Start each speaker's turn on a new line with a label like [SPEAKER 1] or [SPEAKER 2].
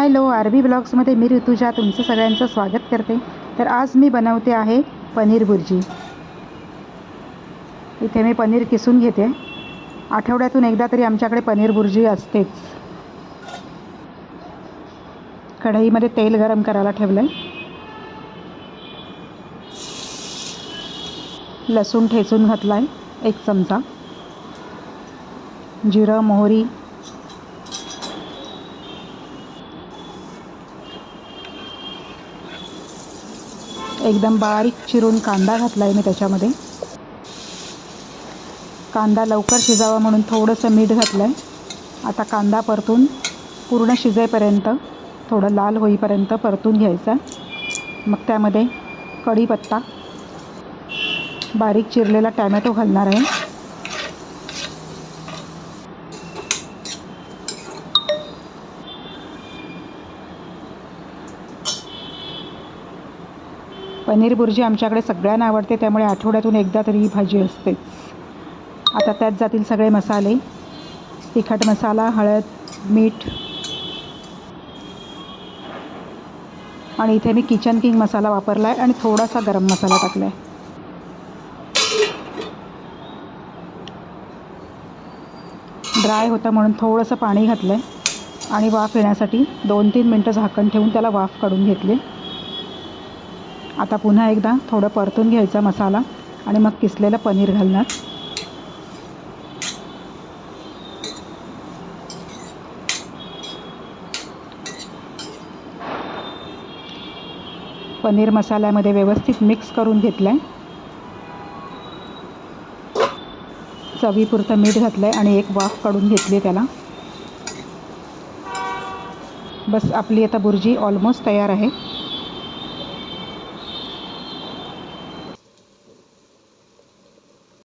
[SPEAKER 1] Hello R B ब्लॉग्समध्ये मी ऋतुजा तुमचं सगळ्यांचं स्वागत करते. तर आज मी बनवते आहे पनीर भुर्जी. इथे मी पनीर किसून घेते. आठवड्यातून एकदा तरी आमच्याकडे पनीर भुर्जी असतेच. कढईमध्ये तेल गरम करायला ठेवलं आहे लसूण ठेचून घातला आहे एक चमचा. जिरं मोहरी एकदम बारीक चिरून कांदा घातला आहे मी त्याच्यामध्ये. कांदा लवकर शिजावा म्हणून थोडंसं मीठ घातलं आहे आता कांदा परतून पूर्ण शिजेपर्यंत थोडं लाल होईपर्यंत परतून घ्यायचा. मग त्यामध्ये कढीपत्ता बारीक चिरलेला टॅमॅटो घालणार आहे. पनीर बुर्जी आमच्याकडे सगळ्यांना आवडते त्यामुळे आठवड्यातून एकदा तरी ही भाजी असतेच आता त्यात जातील सगळे मसाले. तिखट मसाला हळद मीठ. आणि इथे मी किचन किंग मसाला वापरला आहे आणि थोडासा गरम मसाला टाकला आहे ड्राय होतं म्हणून थोडंसं पाणी घातलं आहे आणि वाफ येण्यासाठी दोन तीन मिनटं झाकण ठेवून त्याला वाफ काढून घेतली. आता पुन्हा एकदा थोडं परतून घ्यायचा मसाला आणि मग किसलेलं पनीर घालणार. पनीर मसाल्यामध्ये व्यवस्थित मिक्स करून घेतलं आहे चवीपुरतं मीठ घातलं आहे आणि एक वाफ काढून घेतली आहे त्याला. बस आपली आता बुर्जी ऑलमोस्ट तयार आहे.